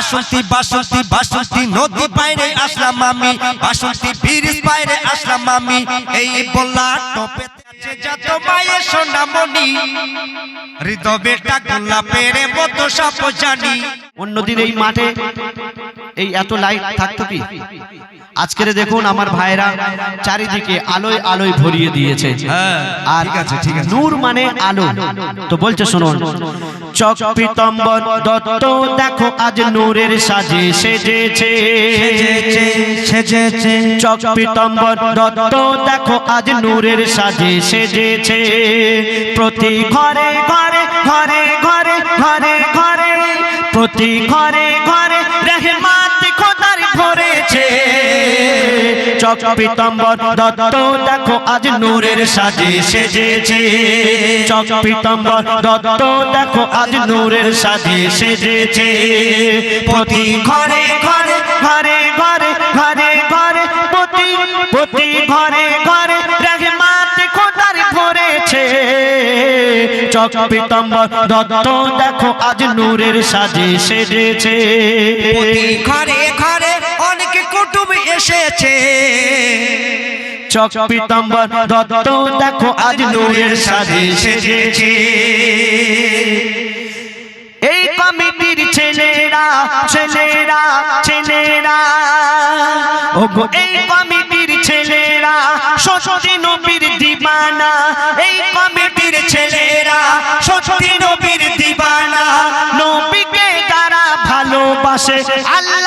বাসন্তী বাসন্তী বাসন্তী নদী বাইরে আসলাম আমি। বাসন্তী ব্রিজ বাইরে আসলাম আমি। এই বললা টপে যত মায়ের সোনামণি। হৃদবেটা গোলাপের মতো সব জানি। অন্যদিন এই মাঠে এই এত লাইট থাকতো কি? আজকের দেখুন আমার ভাইরা চারিদিকে আলোয় আলোয় ভরিয়ে দিয়েছে। হ্যাঁ, আর ঠিক আছে, ঠিক আছে। নূর মানে আলো। তো বলছে শুনুন। চক পিতম্বর দত্ত দেখো আজ নূরের সাজে সেজেছে। সেজেছে চক পিতম্বর দত্ত দেখো আজ নূরের সাজে সেজেছে। প্রতি ঘরে ঘরে ঘরে ঘরে ঘরে ঘরে প্রতি ঘরে ঘরে চক পিতম্বর দত্ত, দেখো আজ নূরের সাজে সেজেছে। চক পিতম্বর দত্ত, দেখো আজ নূরের সাজে সেজেছে। প্রতি ঘরে ঘরে ঘরে ঘরে ঘরে ঘরে, প্রতি প্রতি ঘরে ঘরে চক পিতম্বর দত্ত, দেখো আজ নূরের সাজে সেজেছে। ঘরে ঘরে এসেছে। চক পিতম্বর দত্ত দেখো আজ নূরের সাজে সেজেছে। এই কমিটির ছেলেরা ছেলেরা ছেলেরা। ওগো এই কমিটির ছেলেরা সত্যি নবীর দিবানা। এই কমিটির ছেলেরা সত্যি নবীর দিবানা। নবীকে যারা ভালোবাসে আল্লাহ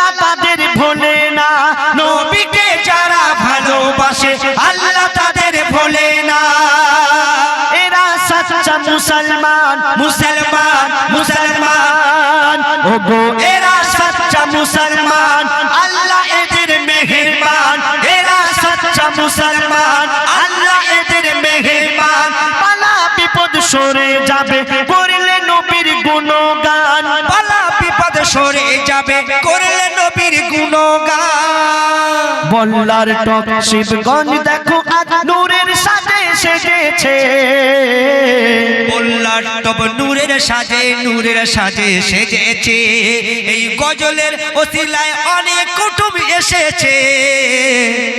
মুসলমান মুসলমান ওগো, এরা সচ্চা মুসলমান, আল্লাহ এদের মেহেরবান। এরা সচ্চা মুসলমান, আল্লাহ এদের মেহেরবান। পালা বিপদ সরে যাবে, করলে নবীর গুণগান। পালা বিপদ সরে যাবে, করলে নবীর গুণগান। বল্লার টপ শিবগঞ্জ দেখো আজ নূরের সাজে সেজেছে। বললার তব নূরের সাজে নূরের সাজে সেজেছে। এই গজলের ওসিলায় অনেক কুটুম এসেছে।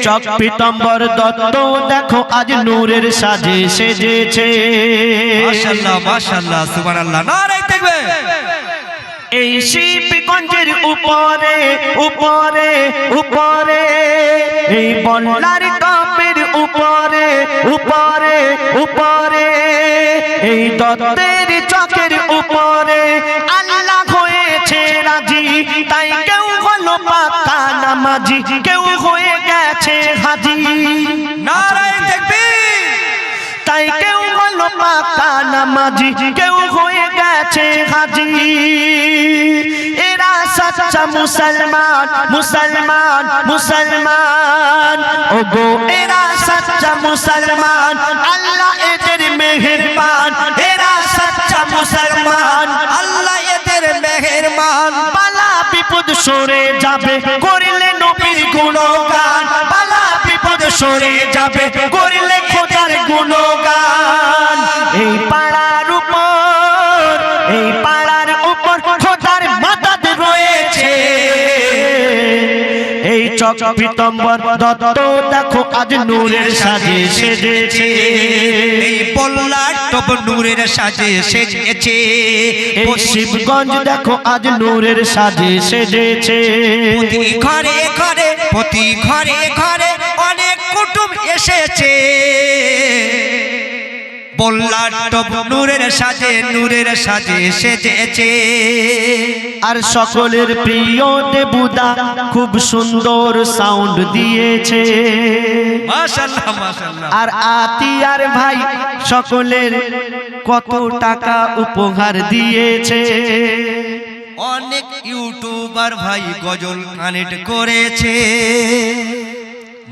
চক পিতম্বর দত্ত দেখো আজ নূরের সাজে সেজেছে। মাশাআল্লাহ মাশাআল্লাহ সুবহানাল্লাহ নারাই দেখবে এই শিবগঞ্জের উপরে উপরে উপরে এই বল্লার টপের উপরে উপরে উপরে এই দত্তের চকের উপরে আল্লাহ হয়েছে রাজি তাই কেউ হলো পাকা নামাজি কেউ হয়ে গেছে হাজি। নারাই দেখবে। তাই কেউ হলো পাকা নামাজি কেউ হয়ে গেছে হাজি। এরা সচ্চা মুসলমান মুসলমান মুসলমান। ওগো, এরা সচ্চা মুসলমান, আল্লাহ এদের মেহেরবান। এরা সচ্চা মুসলমান, আল্লাহ এদের মেহেরমান পালা বিপদ সরে যাবে, করিলে নবীর গুণগান। পালা বিপদ সরে যাবে, করিলে খোদার গুণগান। এই পাড়ার এই পাড়ার উপর খোদার মাতাদ রয়েছে। এই চক পিতম্বর দত্ত দেখো আজ নূরের সাজে সেজেছে। এই নূরের সাজে সেজেছে। শিবগঞ্জ দেখো আজ নূরের সাজে সেজেছে। ঘরে ঘরে প্রতি ঘরে ঘরে নূরের সাজে নূরের সাজে সেজেছে। আর সকলের প্রিয় দেবুদা খুব সুন্দর সাউন্ড দিয়েছে। আর আতিয়ার ভাই সকলের কত টাকা উপহার দিয়েছে। অনেক ইউটিউবার ভাই গজল কানেক্ট করেছে।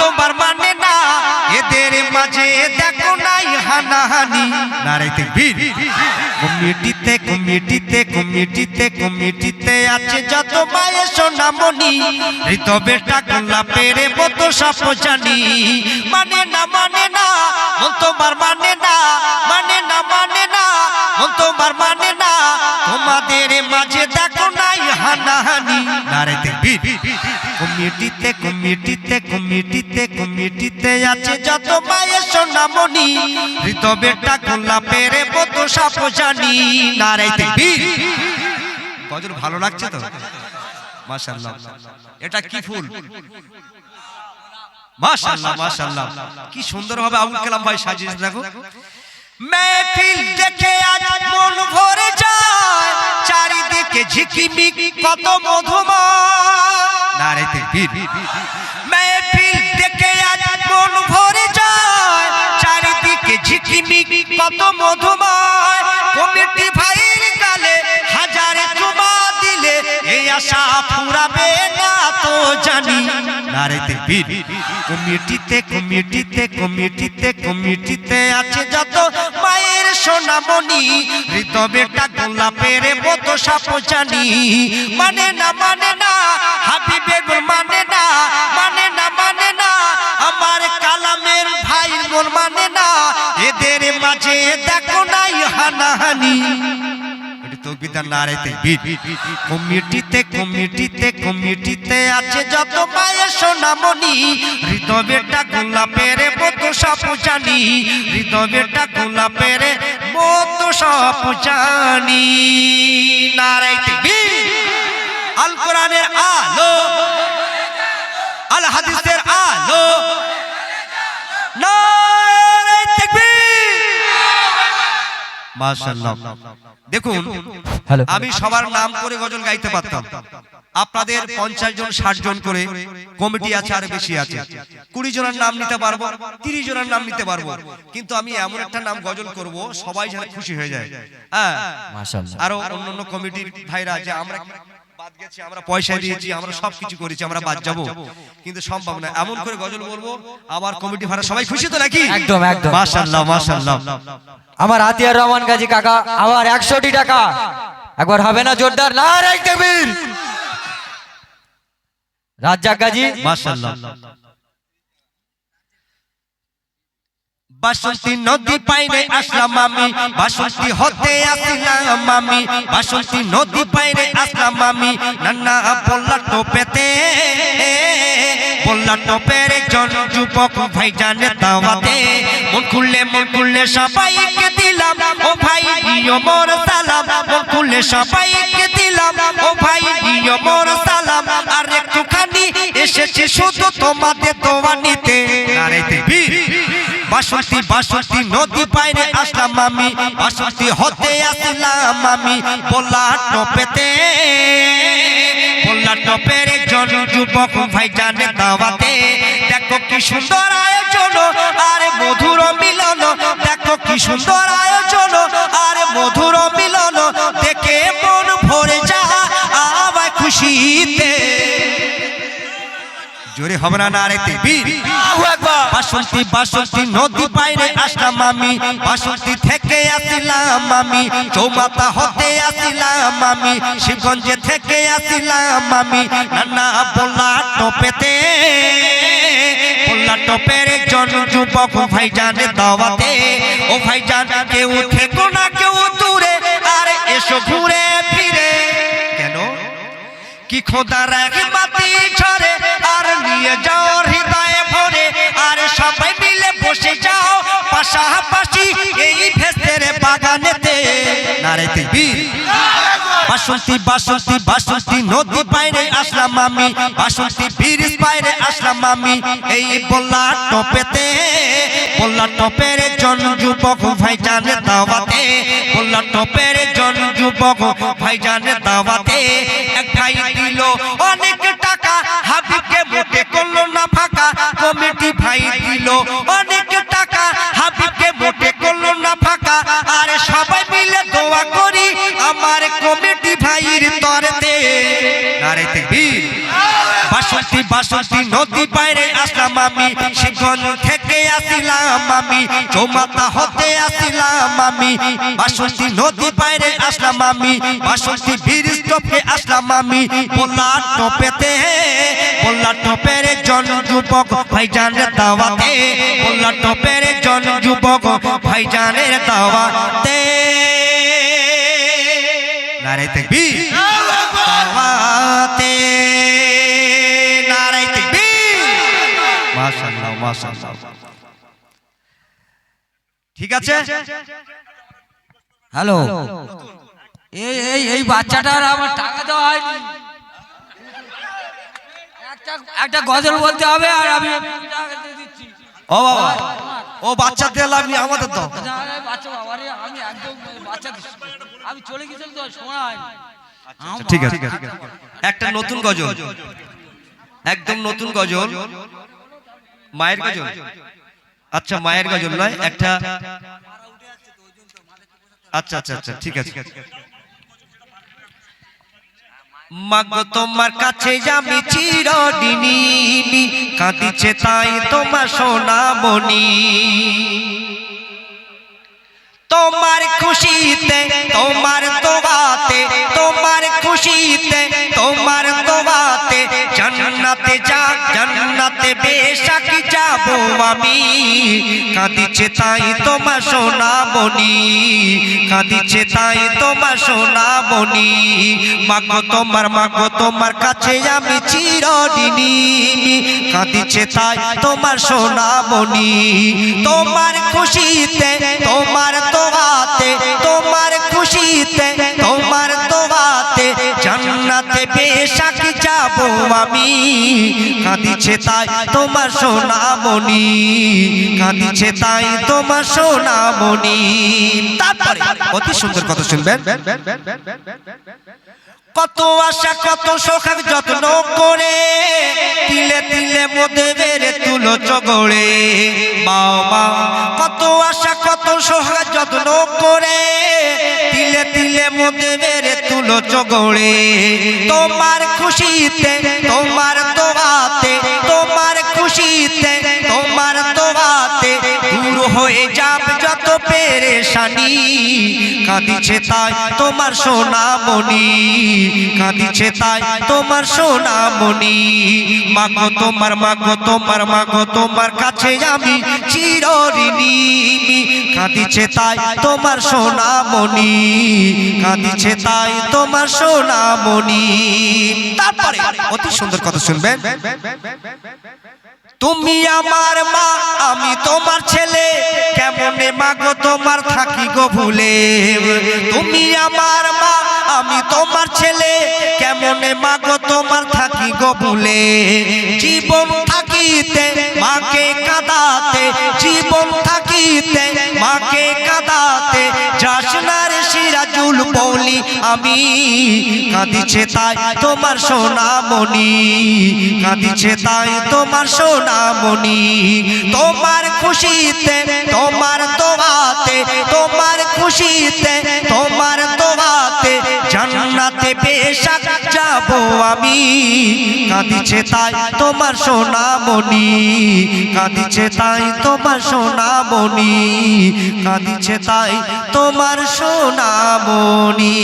তোমার মানে না। এদের মাঝে দেখো নাই হানাহানি। নারে তেকবীর কমিটিতে কমিটিতে কমিটিতে কমিটিতে আছে যত মায়ের সোনামণি। ঋত বেটা গোলা পেরে মতো সাপ জানি মানে না মানে না। তোমার মানে না। মানে না মানে না। তোমার মানে না। তোমাদের মাঝে দেখো কমিটিতে কমিটিতে কমিটিতে কমিটিতে আছে যত মায়ের সোনামণি। ঋত বেটা গোলা পেরে মতো সাপ জানি নারে তেকবীর গজল ভালো লাগছে তো? মাশাআল্লাহ। এটা কি ফুল? মাশাআল্লাহ মাশাআল্লাহ। কি সুন্দর ভাবে আবুল কালাম ভাই সাজিয়েছে, দেখো। মেহফিল দেখে আজ মন ভরে যায়। চারিদিকে ঝিকিমিক কত মধুময়। নারে তেকবীর মেহফিল দেখে আজ মন ভরে যায়। চারিদিকে ঝিকিমিক কত মধুময়। কমিটি ভাইয়ের গালে হাজারে চুমা দিলে এই আশা ফুরাবে না তো জানি। নারে তেকবীর কমিটিতে কমিটিতে কমিটিতে কমিটিতে আছে যত সোনামণি হৃদবেটা গোলাপের মতো সাপ জানি মানে না মানে না হাবিবে গুল মানে না মানে না মানে না, আমার কালামের ভাই গোল মানে না। এদের মাঝে দেখো নাই হানাহানি। তকবিদার নারে তেকবীর আছে যত মায়ের সোনামণি। হৃদবেটা গোলাপের মতো সাপ জানি হৃদবেটা গোলাপের মতো সাপ জানি নারে তেকবীর আল কোরআনের আল। মাশাআল্লাহ। দেখুন আমি সবার নাম করে গজল গাইতে পারতাম। আপনাদের পঞ্চাশ জন ষাট জন করে কমিটি আছে আর বেশি আছে। কুড়ি জনের নাম নিতে পারব তিরিশ জনের নাম নিতে পারব। কিন্তু আমি এমন একটা নাম গজল করব সবাই যেন খুশি হয়ে যায়। হ্যাঁ আরও অন্য অন্য কমিটির ভাইরা যে আমরা বাদ গেছি আমরা পয়সা দিয়েছি আমরা সবকিছু করেছি আমরা বাদ যাব। কিন্তু সম্ভব না এমন করে গজল বলব আবার কমিটি ভাড়া সবাই খুশি তো নাকি? একদম, একদম। মাশাআল্লাহ মাশাআল্লাহ। আমার আতিয়ার রহমান গাজী কাকা আমার একশোটি টাকা। একবার হবে না জোরদার? না রাজ্জাক গাজী। মাশাআল্লাহ। বাসন্তী নদী পাইরে আসলাম আমি, বাসন্তী হতে আসলাম আমি, বাসন্তী নদী পাইরে আসলাম আমি। নান্না বললা টোপেতে, বললা টোপের একজন যুবক ভাই জানে দাওয়াতে। মন খুললে মন খুললে সবাইকে দিলাম, ও ভাই দিও মোর সালাম। মন খুললে সবাইকে দিলাম, ও ভাই দিও মোর সালাম। আর একটুখানি এসেছে শুধু তোমাদের দোয়া নিতে। নারে বীর বাসন্তী বাসন্তী নদী বাইরে আসলাম আমি। বাসন্তী হতে আসলাম আমি। বললা টপেতে বললা টপের একজন যুবক ভাই জানে দাওয়াতে, দেখো কি সুন্দর আয়োজন, আর মধুর মিলন, দেখো কি সুন্দর আয়োজন, আর মধুর মিলন, দেখে মন ভরে যা, আবার খুশিতে। জোরে হবে না না রে বীর। বাসন্তী বাসন্তী নদী বাইরে আসলাম আমি। বাসন্তী থেকে আসিলাম আমি। চৌমাতা হতে আসিলাম আমি। শিবগঞ্জে থেকে আসিলাম আমি। নানা বললা টপেতে বললা টপের একজন যুবক ভাই জানে দাওয়াতে, ও ভাই জান কেউ থেকো না কেউ দূরে, আরে এসো ঘুরে ফিরে। কেন? কি খোদা রাখে বাতি ছড়ে, আর নিয়ে যাও নারে বীর। বাসন্তী বাসন্তী বাসন্তী, নদী বাইরে আসলাম আমি। বাসন্তী ব্রিজ বাইরে আসলাম আমি। এই বললা টপেতে, বললা টপের একজন যুবক ভাই জানে দাওয়াতে। বললা টপের একজন যুবক ভাই জানে দাওয়াতে। এক ভাই দিল অনেক টাকা, হাবিবকে মোটে করল না ফাঁকা। কমিটি ভাই দিল বাসন্তী বাসন্তী নদী বাইরে আসলাম আমি। শিবগঞ্জ থেকে আসিলাম আমি চৌমাতা হতে আসিলাম আমি। বাসন্তী নদী বাইরে আসলাম আমি, বাসন্তী ব্রিজ টপকে আসলাম আমি। বললা টপেতে বললা টপের জন যুবক ভাইজানের দাওয়াতে বললা টপের জন যুবক ভাইজানের দাওয়াতে। নারে তেকবীর ঠিক আছে? হ্যালো? এই এই এই বাচ্চাটার আমার টাকা দেওয়া হয়নি। একটা একটা গজল বলতে হবে আর আমি টাকা দিয়ে দিচ্ছি। ও বাবা ও বাচ্চা দিয়ে লাভ নেই, আমাদের তো বাচ্চা বাবা রে, আমি একদম বাচ্চা। আমি চলে গেছিলাম তো শোনা হয়নি। আমার ঠিক আছে। একটা নতুন গজল। একদম নতুন গজল। মায়ের গজল। আচ্ছা মায়ের গজল নয় একটা আচ্ছা আচ্ছা আচ্ছা ঠিক আছে মাগো তোমার কাছে আমি চিরদিনী কাঁদিছে তাই তোমার সোনামণি তোমার খুশিতে তোমার দোয়াতে তোমার খুশিতে তোমার দোয়াতে জান্নাতে যা জান্নাতে বেশাকি যাব আমি। কাঁদিছে তাই তোমার সোনামণি, কাঁদিছে তাই তোমার সোনামণি। মাগো তোমার মাগো তোমার কাছে আমি চিরদিনী কাঁদিছে তাই তোমার সোনামণি, তোমার খুশিতে, তোমার দোয়াতে, তোমার খুশিতে, তোমার দোয়াতে। জান্নাতে বেশাকি যাব আমি। কাঁদিছে তাই তোমার সোনামণি, কাঁদিছে তাই তোমার সোনামণি। তারপরে অতি সুন্দর কথা শুনবেন। কত আশা, কত সোখাক যত্ন করে তিলে তিলে বেড়ে তুলো চগড়ে। বাবা, কত আশা, কত সোহাগ যত্ন করে তিলে বেড়ে তুলো চগড়ে। তোমার খুশিতে তোমার তোমার খুশিতে তোমার দূর হয়ে যাব যত পেরেশানি কাঁদিছে তাই তোমার সোনামণি। কাঁদিছে তাই তোমার সোনামণি। মাগো তোমার মাগো তোমার মাগো তোমার কাছে আমি কাঁদিছে তাই তোমার সোনামণি। কাঁদিছে তাই তোমার সোনামণি। তারপরে অতি সুন্দর কথা শুনবেন। তুমি আমার মা, আমি তোমার ছেলে। কেমনে মাগো, তোমার থাকি গো ভুলে। তুমি আমার মা, আমি তোমার ছেলে। কেমনে মাগো, তোমার থাকি গো ভুলে। জীবন থাকিতে, মাকে কাদাতে। জীবন থাকিতে, মাকে কাদাতে। যাসনার সিরাজুল পৌলি আমি কাঁদিছে তাই তোমার সোনামণি, কাঁদিছে তাই তোমার সোনামণি। তোমার খুশিতে, তোমার দোয়াতে, তোমার খুশিতে, তোমার দোয়াতে জান্নাতে পেশা আমি। কাঁদিছে তাই তোমার সোনামণি। কাঁদিছে তাই তোমার সোনামণি। কাঁদিছে তাই তোমার সোনামণি।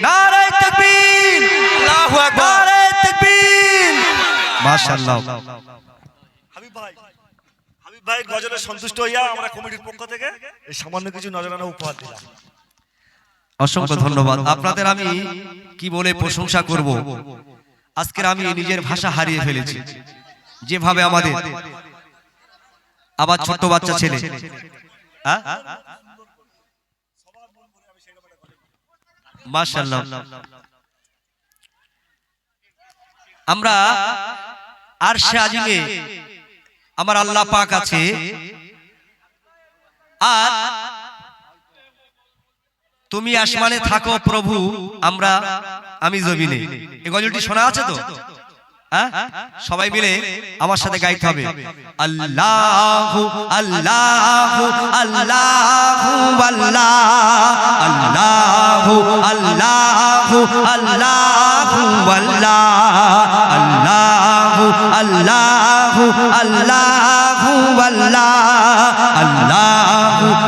নারায় তাকবীর। আল্লাহু আকবার। নারায় তাকবীর। মাশাআল্লাহ। হাবিব ভাই হাবিব ভাই গজলে সন্তুষ্ট হইয়া আমরা কমিটির পক্ষ থেকে এই সামান্য কিছু নজরানা উপহার দিলাম। অসংখ্য ধন্যবাদ। আপনাদের আমি কি বলে প্রশংসা করব? আজকের আমি নিজের ভাষা হারিয়ে ফেলেছি। যেভাবে আমাদের আবার ছোট্ট বাচ্চা ছেলে? আমরা আর সে আজিমে আমার আল্লাহ পাক আছে। আর তুমি আসমানে থাকো প্রভু আমরা আমি জমিনে এই গজলটি শোনা আছে তো হ্যাঁ? সবাই মিলে আমার সাথে গাইতে হবে আল্লাহু আল্লাহু আল্লাহু আল্লাহ আল্লাহু আল্লাহু আল্লাহু আল্লাহ আল্লাহু আল্লাহু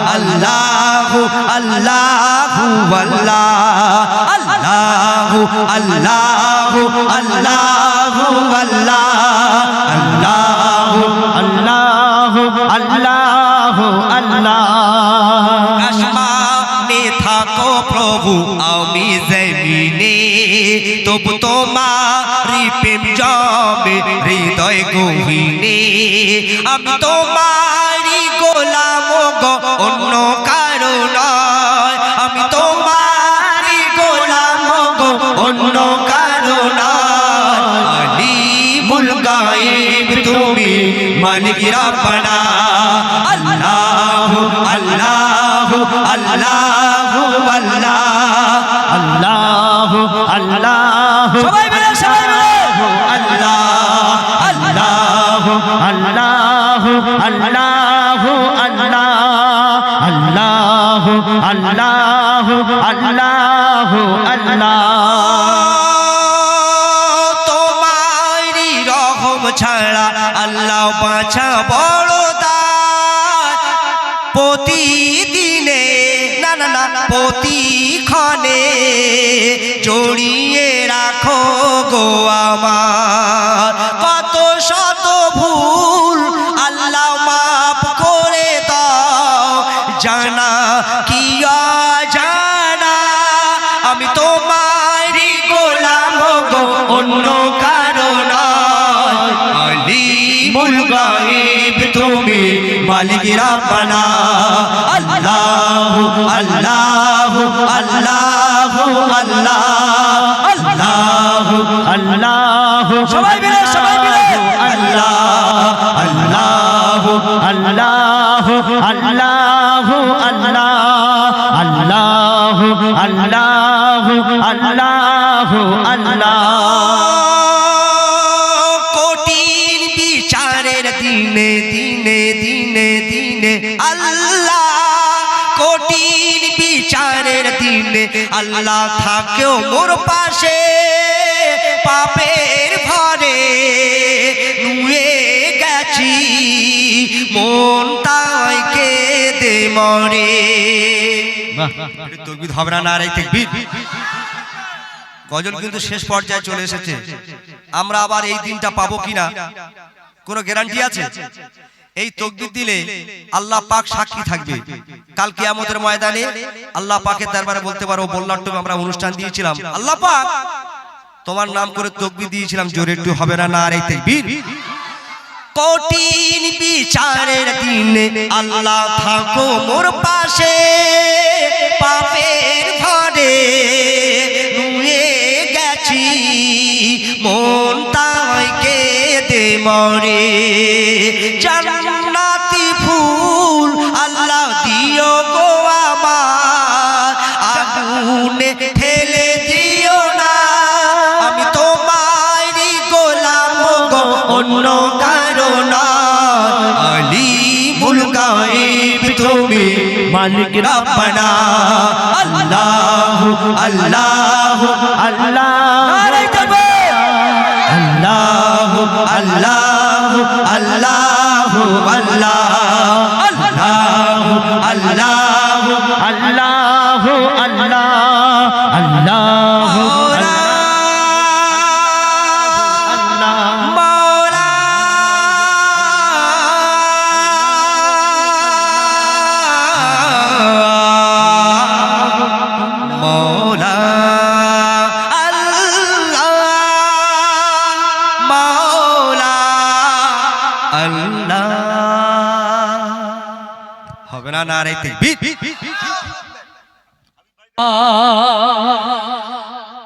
আল্লাহু আল্লাহ আল্লাহু আল্লাহু, আল্লাহ, আল্লাহু আল্লাহু, আল্লাহ আল্লাহ। আল্লাহ আসমানে থাকো প্রভু, আমি জমিনে। তবু তোমারি প্রেম জবে হৃদয় গহিনে। আমি তোমারি গোলাম গো, অন্য কারও মালিক রাব্বানা আল্লাহ আল্লাহ আল্লাহ আল্লাহ আল্লাহ আল্লাহ সবাই মিলে সবাই মিলে আল্লাহ আল্লাহ আল্লাহ আল্লাহ আল্লাহ আল্লাহ আল্লাহ আল্লাহ আল্লাহ আল্লাহ থাকেও মোর পাশে পাপের ভরে নুয়ে গেছি মন তাই কেঁদে মরে। তকবির হবে না রে তকবির গজল কিন্তু শেষ পর্যায়ে চলে এসেছে। আমরা আবার এই দিনটা পাবো কিনা? কোনো গ্যারান্টি আছে? এই তকবির দিলে আল্লাহ পাক সাক্ষী থাকবে। কাল কিয়ামতের ময়দানে আল্লাহ পাকের দরবারে বলতে পারো বল্লাট্টমে আমরা অনুষ্ঠান দিয়েছিলাম। আল্লাহ পাক তোমার নাম করে তকবির দিয়েছিলাম জোরে একটু হবে না না আর এই তকবির। কঠিন বিচারের দিনে আল্লাহ থাকো মোর পাশে পাপের ঘরে নুয়ে গেছি মন তাই কেঁদে মরে। জান্নাতি গায়েব তুমি মালিক রব্বানা। আল্লাহ আল্লাহ আল্লাহ। আল্লাহ আল্লাহ আল্লাহ আল্লাহ। আল্লাহ। হবে না না রে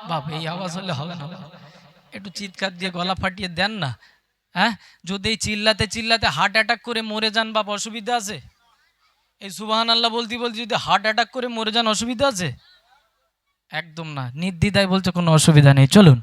বাবা এই আওয়াজ হলে হবে না। একটু চিৎকার দিয়ে গলা ফাটিয়ে দেন না। হ্যাঁ? যদি এই চিল্লাতে চিল্লাতে হার্ট অ্যাটাক করে মরে যান বাপ অসুবিধা আছে? এই সুবাহান আল্লাহ বলতে বলতে যদি হার্ট অ্যাটাক করে মরে যান অসুবিধা আছে? একদম না। নির্দ্বিধায় বলছে কোনো অসুবিধা নেই। চলুন।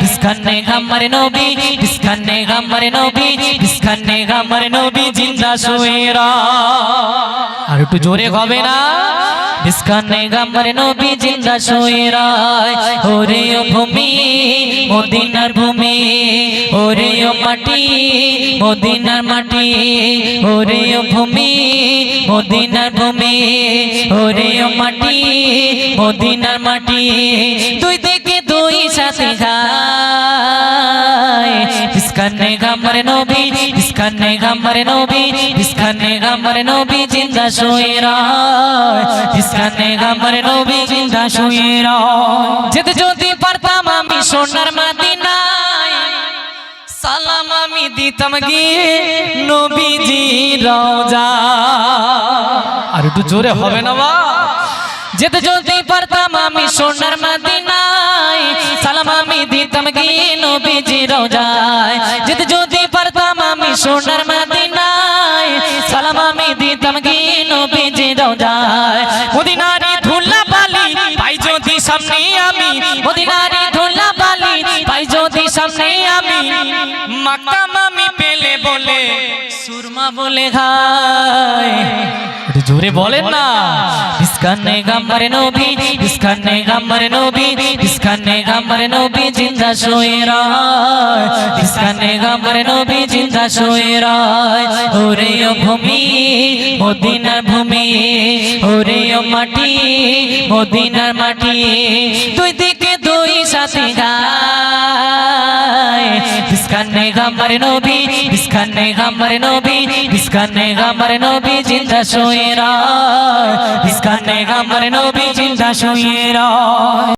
বিস্কানে গামারে নবী বিস্কানে গামারে নবী বিস্কানে গামারে নবী, জিন্দা শুয়েরা আর একটু জোরে হবে না? বিস্কানে গামারে নবী, জিন্দা শুয়েরা ওরে ও ভূমি, মদিনার ভূমি, ওরে ও মাটি, মদিনার মাটি, ওরে ও ভূমি, মদিনার ভূমি, ওরে ও মাটি, মদিনার মাটি। দিকে দুই সাথে গায় বিস্কানে গামারে নবী বিস্কানে গামারে নবী বিস্কানে গামারে নবী জিন্দা শুয়েরা বিস্কানে গামারে নবী জিন্দা শুয়েরা যেতে যদি পারতাম আমি সোনার মাদিনায় সালাম আমি দিতাম গিয়ে নবীজি রওজা আর একটু জোরে হবে না বা যেতে যদি পারতাম আমি সোনার মদিনায় দিতাম গিয়ে নবীজি রওজায় যেতে যদি পারতাম আমি সোনার মদিনায়। সালাম আমি দিতাম গিয়ে নবীজি রওজায় মদিনারি ধুলা বালি পাই যদি সামনে আমি। মদিনারি ধুলা বালি পাই যদি সামনে আমি। মাকাম আমি পেলে বলে, সুরমা বলে খায় জোরে বলেন না। বিস্কানে গাম্বারে নবী বিস্কানে গাম্বারে নবী বিস্কানে গাম্বারে নবী জিন্দা শুয়ে রায়। বিস্কানে গাম্বারে নবী জিন্দা শুয়ে রায়। ওরে ও ভূমি, মদিনার ভূমি, ওরে ও মাটি, মদিনার মাটি। দুই দিকে দুই সাথে গায়। বিস্কানে গাম্বারে নবী বিস্কানে গাম্বারে নবী বিস্কানে গাম্বারে নবী, জিন্দা শুয়ে বিস্কানে গাম্বারে নবী, জিন্দা শুয়ে রায়